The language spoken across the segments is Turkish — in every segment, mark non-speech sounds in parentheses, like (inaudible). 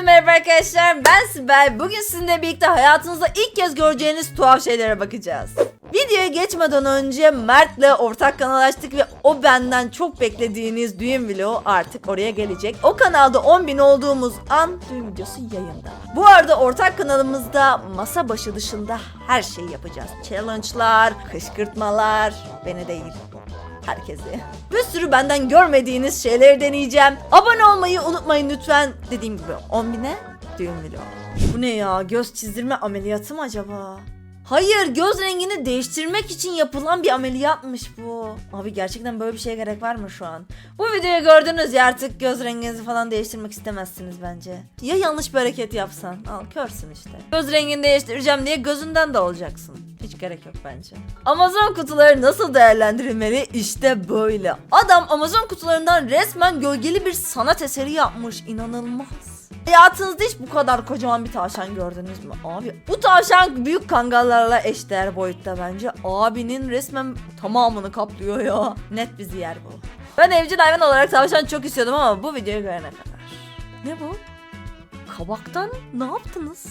Herkese merhaba arkadaşlar. Ben Sibel. Bugün sizinle birlikte hayatınızda ilk kez göreceğiniz tuhaf şeylere bakacağız. Videoya geçmeden önce Mert'le ortak kanal açtık ve o benden çok beklediğiniz düğün vlogu artık oraya gelecek. O kanalda 10.000 olduğumuz an düğün videosu yayında. Bu arada ortak kanalımızda masa başı dışında her şeyi yapacağız. Challenge'lar, kışkırtmalar, beni değil herkesi. Bir sürü benden görmediğiniz şeyleri deneyeceğim. Abone olmayı unutmayın lütfen. Dediğim gibi 10 bine düğün vlog. Bu ne ya? Göz çizdirme ameliyatı mı acaba? Hayır göz rengini değiştirmek için yapılan bir ameliyatmış bu. Abi gerçekten böyle bir şeye gerek var mı şu an? Bu videoyu gördünüz ya artık göz renginizi falan değiştirmek istemezsiniz bence. Ya yanlış bir hareket yapsan? Al körsün işte. Göz rengini değiştireceğim diye gözünden de olacaksın. Hiç gerek yok bence. Amazon kutuları nasıl değerlendirilmeli? İşte böyle. Adam Amazon kutularından resmen gölgeli bir sanat eseri yapmış. İnanılmaz. Hayatınızda hiç bu kadar kocaman bir tavşan gördünüz mü? Abi bu tavşan büyük kangallarla eşdeğer boyutta bence. Abinin resmen tamamını kaplıyor ya. Net bizi yer bu. Ben evcil hayvan olarak tavşan çok istiyordum ama bu videoyu görene kadar. Ne bu? Kabaktan ne yaptınız?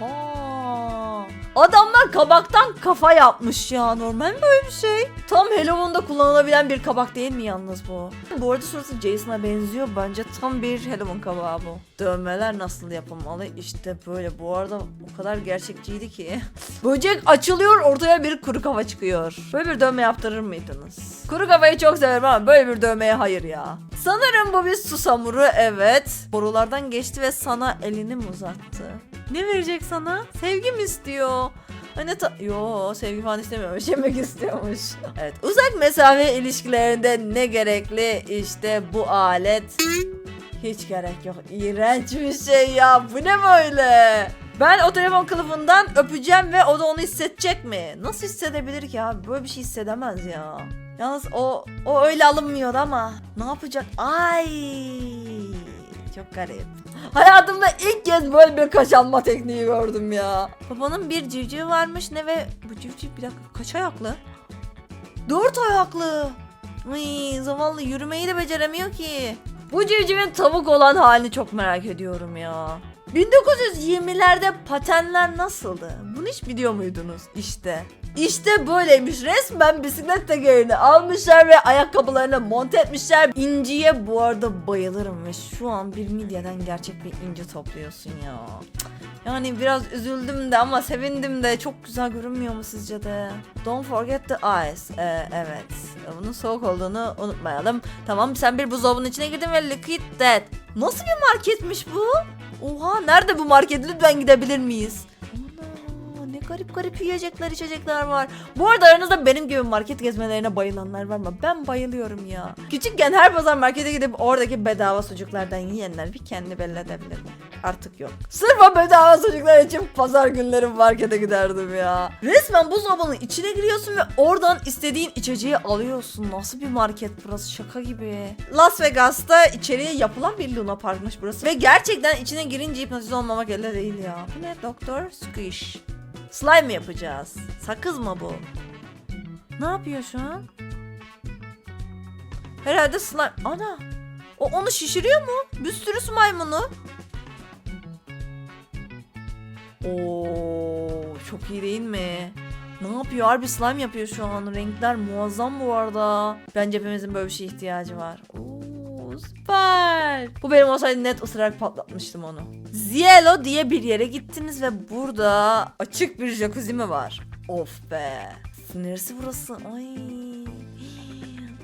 Oha! Adamlar kabaktan kafa yapmış ya. Normal mi böyle bir şey? Tam Halloween'da kullanılabilen bir kabak değil mi yalnız bu? Bu arada suratı Jason'a benziyor. Bence tam bir Halloween kabağı bu. Dövmeler nasıl yapılmalı? İşte böyle. Bu arada o kadar gerçekçiydi ki. (laughs) Böcek açılıyor ortaya bir kuru kafa çıkıyor. Böyle bir dövme yaptırır mıydınız? Kuru kafayı çok severim ama böyle bir dövmeye hayır ya. Sanırım bu bir susamuru evet. Borulardan geçti ve sana elini mi uzattı? Ne verecek sana? Sevgi mi istiyor? Hani ta- Yo sevgi falan istemiyormuş yemek (laughs) istiyormuş. Evet uzak mesafe ilişkilerinde ne gerekli işte bu alet. Hiç gerek yok. İğrenç bir şey ya. Bu ne böyle? Ben o telefon kılıfından öpeceğim ve o da onu hissedecek mi? Nasıl hissedebilir ki abi? Böyle bir şey hissedemez ya. Yalnız o o öyle alınmıyor ama ne yapacak? Ay çok garip. Hayatımda ilk kez böyle bir kaş alma tekniği gördüm ya. Babanın bir civcivi varmış ne ve bu civciv bir dakika kaç ayaklı? Dört ayaklı. Ay, zavallı yürümeyi de beceremiyor ki. Bu civcivin tavuk olan halini çok merak ediyorum ya. 1920'lerde patenler nasıldı? Bunu hiç biliyor muydunuz? İşte. İşte böyleymiş. Resmen bisiklet tekerini almışlar ve ayakkabılarına monte etmişler. İnciye bu arada bayılırım ve şu an bir midyeden gerçek bir inci topluyorsun ya. Yani biraz üzüldüm de ama sevindim de çok güzel görünmüyor mu sizce de? Don't forget the eyes. Ee, evet. Bunun soğuk olduğunu unutmayalım. Tamam sen bir buzdolabının içine girdin ve liquid death. Nasıl bir marketmiş bu? Oha nerede bu market? Lütfen gidebilir miyiz? Garip garip yiyecekler içecekler var. Bu arada aranızda benim gibi market gezmelerine bayılanlar var mı? Ben bayılıyorum ya. Küçükken her pazar markete gidip oradaki bedava sucuklardan yiyenler bir kendini belli edebilir? Artık yok. Sırf o bedava sucuklar için pazar günleri markete giderdim ya. Resmen buzdolabının içine giriyorsun ve oradan istediğin içeceği alıyorsun. Nasıl bir market burası şaka gibi. Las Vegas'ta içeriye yapılan bir Luna Park'mış burası. Ve gerçekten içine girince hipnotize olmamak elde değil ya. Bu ne Doktor Squish. Slime yapacağız? Sakız mı bu? Ne yapıyor şu an? Herhalde slime... Ana! O onu şişiriyor mu? Bir sürü maymunu. Oo, çok iyi değil mi? Ne yapıyor? Harbi slime yapıyor şu an. Renkler muazzam bu arada. Bence hepimizin böyle bir şeye ihtiyacı var. Oo, süper. Bu benim olsaydı net ısırarak patlatmıştım onu. Cielo diye bir yere gittiniz ve burada açık bir jacuzzi mi var? Of be. Neresi burası? Ay.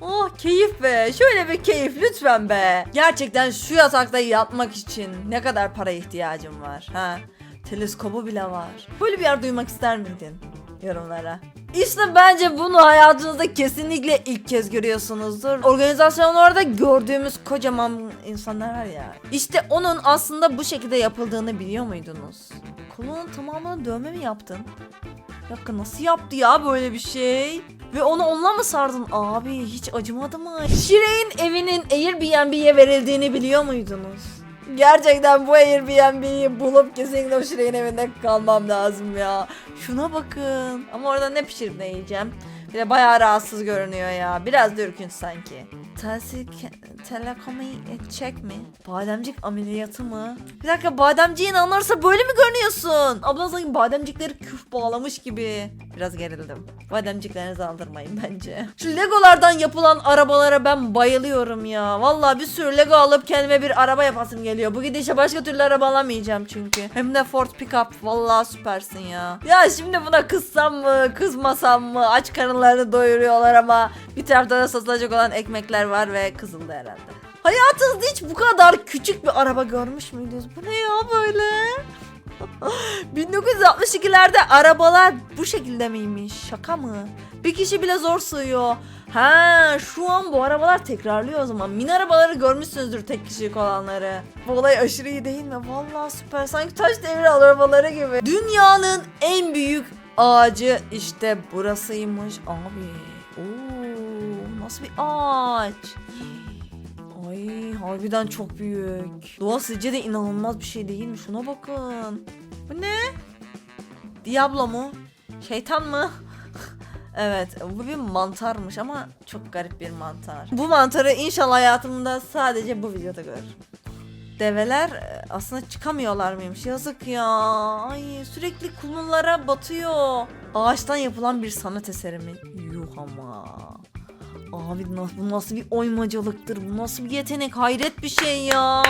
Oh keyif be. Şöyle bir keyif lütfen be. Gerçekten şu yatakta yatmak için ne kadar para ihtiyacım var? Ha? Teleskobu bile var. Böyle bir yer duymak ister miydin? Yorumlara. İşte bence bunu hayatınızda kesinlikle ilk kez görüyorsunuzdur. Organizasyonlarda gördüğümüz kocaman insanlar var ya. İşte onun aslında bu şekilde yapıldığını biliyor muydunuz? Kolunun tamamını dövme mi yaptın? Dakika nasıl yaptı ya böyle bir şey? Ve onu onunla mı sardın abi? Hiç acımadı mı? Şire'in evinin Airbnb'ye verildiğini biliyor muydunuz? Gerçekten bu Airbnb'yi bulup kesinlikle o Şire'nin evinde kalmam lazım ya. Şuna bakın. Ama orada ne pişirip ne yiyeceğim? Bir de bayağı rahatsız görünüyor ya. Biraz da ürkünç sanki. Telsiz telekomi çek mi? Bademcik ameliyatı mı? Bir dakika bademciğin anlarsa böyle mi görünüyorsun? Abla sanki bademcikleri küf bağlamış gibi. Biraz gerildim. Bademciklerinizi aldırmayın bence. Şu legolardan yapılan arabalara ben bayılıyorum ya. Vallahi bir sürü lego alıp kendime bir araba yapasım geliyor. Bu gidişe başka türlü araba alamayacağım çünkü. Hem de Ford Pickup. Vallahi süpersin ya. Ya şimdi buna kızsam mı, kızmasam mı? Aç karınlarını doyuruyorlar ama bir tarafta da satılacak olan ekmekler var ve kızıldı herhalde. Hayatınızda hiç bu kadar küçük bir araba görmüş müydünüz? Bu ne ya böyle? 1962'lerde arabalar bu şekilde miymiş? Şaka mı? Bir kişi bile zor sığıyor. Ha, şu an bu arabalar tekrarlıyor o zaman. Mini arabaları görmüşsünüzdür tek kişilik olanları. Bu olay aşırı iyi değil mi? Vallahi süper. Sanki taş devri arabaları gibi. Dünyanın en büyük ağacı işte burasıymış. Abi. Oo, nasıl bir ağaç? Ay harbiden çok büyük. Doğa sizce de inanılmaz bir şey değil mi? Şuna bakın. Bu ne? Diablo mu? Şeytan mı? (laughs) evet bu bir mantarmış ama çok garip bir mantar. Bu mantarı inşallah hayatımda sadece bu videoda görürüm. Develer e, aslında çıkamıyorlar mıymış? Yazık ya. Ay sürekli kumlara batıyor. Ağaçtan yapılan bir sanat eseri mi? Yuh ama. Abi bu nasıl bir oymacılıktır? Bu nasıl bir yetenek? Hayret bir şey ya.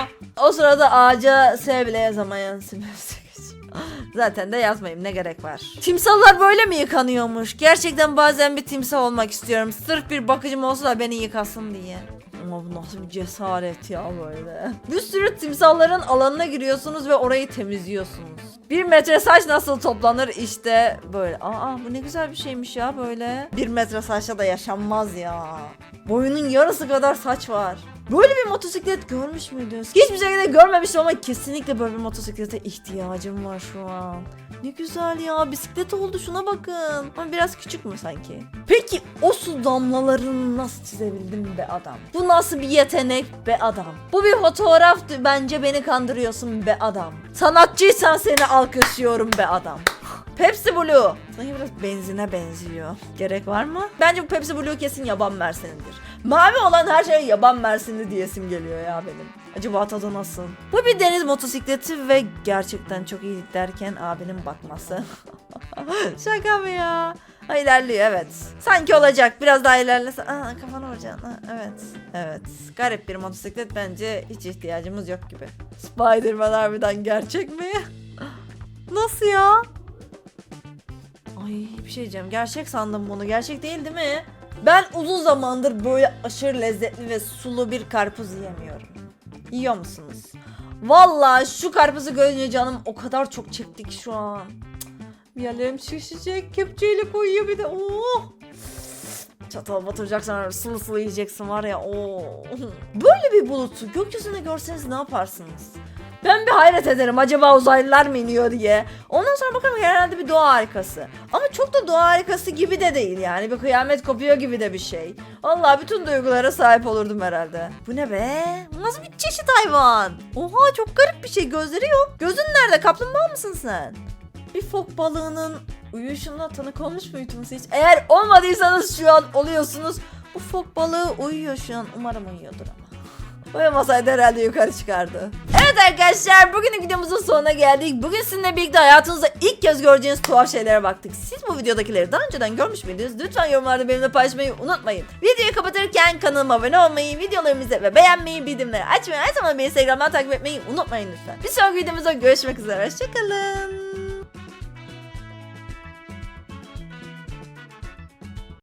O sırada ağaca S bile yazamayan (laughs) Zaten de yazmayayım ne gerek var. Timsahlar böyle mi yıkanıyormuş? Gerçekten bazen bir timsah olmak istiyorum. Sırf bir bakıcım olsa da beni yıkasın diye. Ama bu nasıl bir cesaret ya böyle. Bir sürü timsahların alanına giriyorsunuz ve orayı temizliyorsunuz. Bir metre saç nasıl toplanır işte böyle. Aa bu ne güzel bir şeymiş ya böyle. Bir metre saçla da yaşanmaz ya. Boyunun yarısı kadar saç var. Böyle bir motosiklet görmüş müydünüz? Hiçbir şekilde görmemiştim ama kesinlikle böyle bir motosiklete ihtiyacım var şu an. Ne güzel ya bisiklet oldu şuna bakın. Ama biraz küçük mü sanki? Peki o su damlalarını nasıl çizebildin be adam? Bu nasıl bir yetenek be adam? Bu bir fotoğraftı bence beni kandırıyorsun be adam. Sanatçıysan seni alkışlıyorum be adam. Pepsi Blue. Sanki biraz benzine benziyor. Gerek var mı? Bence bu Pepsi Blue kesin yaban mersinidir. Mavi olan her şey yaban mersini diyesim geliyor ya benim. Acaba tadı nasıl? Bu bir deniz motosikleti ve gerçekten çok iyi derken abinin bakması. (laughs) Şaka mı ya? Ha, ilerliyor evet. Sanki olacak. Biraz daha ilerlese. Aa kafanı vuracaksın. Ha, evet. Evet. Garip bir motosiklet bence hiç ihtiyacımız yok gibi. Spider-Man harbiden gerçek mi? (laughs) Nasıl ya? Ay bir şey diyeceğim. Gerçek sandım bunu. Gerçek değil değil mi? Ben uzun zamandır böyle aşırı lezzetli ve sulu bir karpuz yiyemiyorum. Yiyor musunuz? Vallahi şu karpuzu görünce canım o kadar çok çekti ki şu an. Cık, Bir yerlerim şişecek. Kepçeyle koyuyor bir de. Oh! Çatal batıracaksan sulu sulu yiyeceksin var ya. Oh! Böyle bir bulutu gökyüzünde görseniz ne yaparsınız? Ben bir hayret ederim acaba uzaylılar mı iniyor diye. Ondan sonra bakalım herhalde bir doğa harikası. Ama çok da doğa harikası gibi de değil yani. Bir kıyamet kopuyor gibi de bir şey. Allah bütün duygulara sahip olurdum herhalde. Bu ne be? Nasıl bir çeşit hayvan? Oha çok garip bir şey. Gözleri yok. Gözün nerede? Kaplumbağa mısın sen? Bir fok balığının uyuşuna tanık olmuş muydunuz hiç? Eğer olmadıysanız şu an oluyorsunuz. Bu fok balığı uyuyor şu an. Umarım uyuyordur ama. (laughs) Uyumasaydı herhalde yukarı çıkardı. Evet arkadaşlar bugünün videomuzun sonuna geldik. Bugün sizinle birlikte hayatınızda ilk kez göreceğiniz tuhaf şeylere baktık. Siz bu videodakileri daha önceden görmüş müydünüz? Lütfen yorumlarda benimle paylaşmayı unutmayın. Videoyu kapatırken kanalıma abone olmayı, videolarımızı ve beğenmeyi, bildirimleri açmayı, her zaman beni Instagram'dan takip etmeyi unutmayın lütfen. Bir sonraki videomuzda görüşmek üzere. Hoşçakalın.